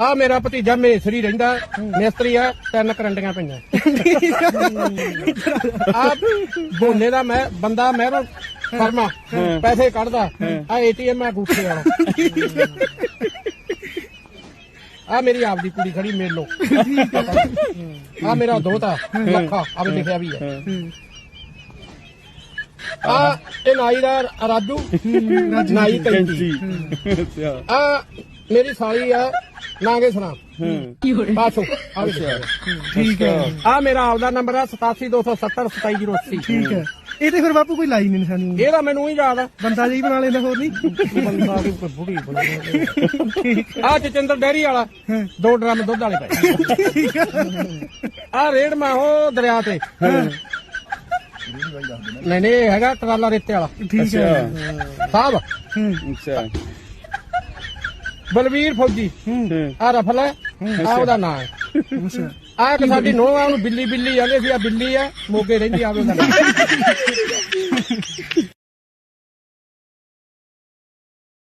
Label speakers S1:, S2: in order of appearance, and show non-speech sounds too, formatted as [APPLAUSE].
S1: ਆ ਮੇਰਾ ਭਤੀਜਾ ਮੇਸਰੀ ਰਹਿੰਦਾ ਮਿਸਤਰੀ ਆ ਤਿੰਨ ਕਰੰਡੀਆਂ ਪਈਆਂ। ਆ ਬੋਨੇ ਦਾ ਮੈਂ ਬੰਦਾ ਮਹਿਰੋ ਫਰਮਾ ਪੈਸੇ ਕੱਢਦਾ ਆ ਏਟੀਐਮ ਆ ਗੂਠੇ ਵਾਲਾ। ਆ ਮੇਰੀ ਆਪਦੀ ਕੁੜੀ ਖੜੀ ਮੇਲੋ। ਆ ਮੇਰਾ ਦੋਤਾ ਲੱਖਾ ਆ ਵੀ ਲਿਖਿਆ ਵੀ ਹੈ। ਆ ਇਹ ਨਾਈ ਦਾ ਰਾਜੂ ਨਾਈ ਕੈਂਚੀ ਆ ਮੇਰੀ ਸਾਲੀ ਆ ਨਾਗੇ ਸੁਣਾ?
S2: ਹੂੰ।
S1: ਪਾਛੋ ਆ
S3: ਠੀਕ ਹੈ।
S1: ਆ ਮੇਰਾ ਆਪਦਾ ਨੰਬਰ ਆ 87270 27080
S3: ਠੀਕ ਹੈ। ਇਹ ਤੇ ਫਿਰ ਬਾਪੂ ਕੋਈ ਲਾਈ ਨਹੀਂ ਨਿਸ਼ਾਨੀ
S1: ਇਹਦਾ ਮੈਨੂੰ ਹੀ ਯਾਦ ਆ।
S3: ਬੰਦਾ ਜੀ ਬਣਾ ਲੈਂਦਾ ਹੋਰ ਨਹੀਂ।
S1: ਬੰਦਾ ਦੀ ਕੋਈ ਬੁੜੀ ਬਣੀ ਆ ਚਚਿੰਦਰ ਡੈਰੀ ਵਾਲਾ ਦੋ ਡਰਮ ਦੁੱਧ ਵਾਲੇ ਪਏ। ਆ ਰੇੜ ਮੈਂ ਉਹ ਦਰਿਆ ਤੇ। ਨਹੀਂ ਨਹੀਂ ਹੈਗਾ ਟਰਾਲਾ ਰੇਤੇ ਵਾਲਾ।
S3: ਠੀਕ ਹੈ।
S1: ਸਾਹਿਬ
S2: ਅੱਛਾ।
S1: ਬਲਵੀਰ ਫੌਜੀ। ਆ ਰਫਲ ਹੈ। ਆ ਉਹਦਾ ਨਾਂ ਹੈ। ਆ ਇੱਕ ਸਾਡੀ ਨੋਹ ਆ ਉਹਨੂੰ ਬਿੱਲੀ ਬਿੱਲੀ ਜਾਂਦੇ ਸੀ ਆ ਬਿੱਲੀ ਆ ਮੋਗੇ ਰਹਿੰਦੀ ਆ ਉਹਦਾ [LAUGHS]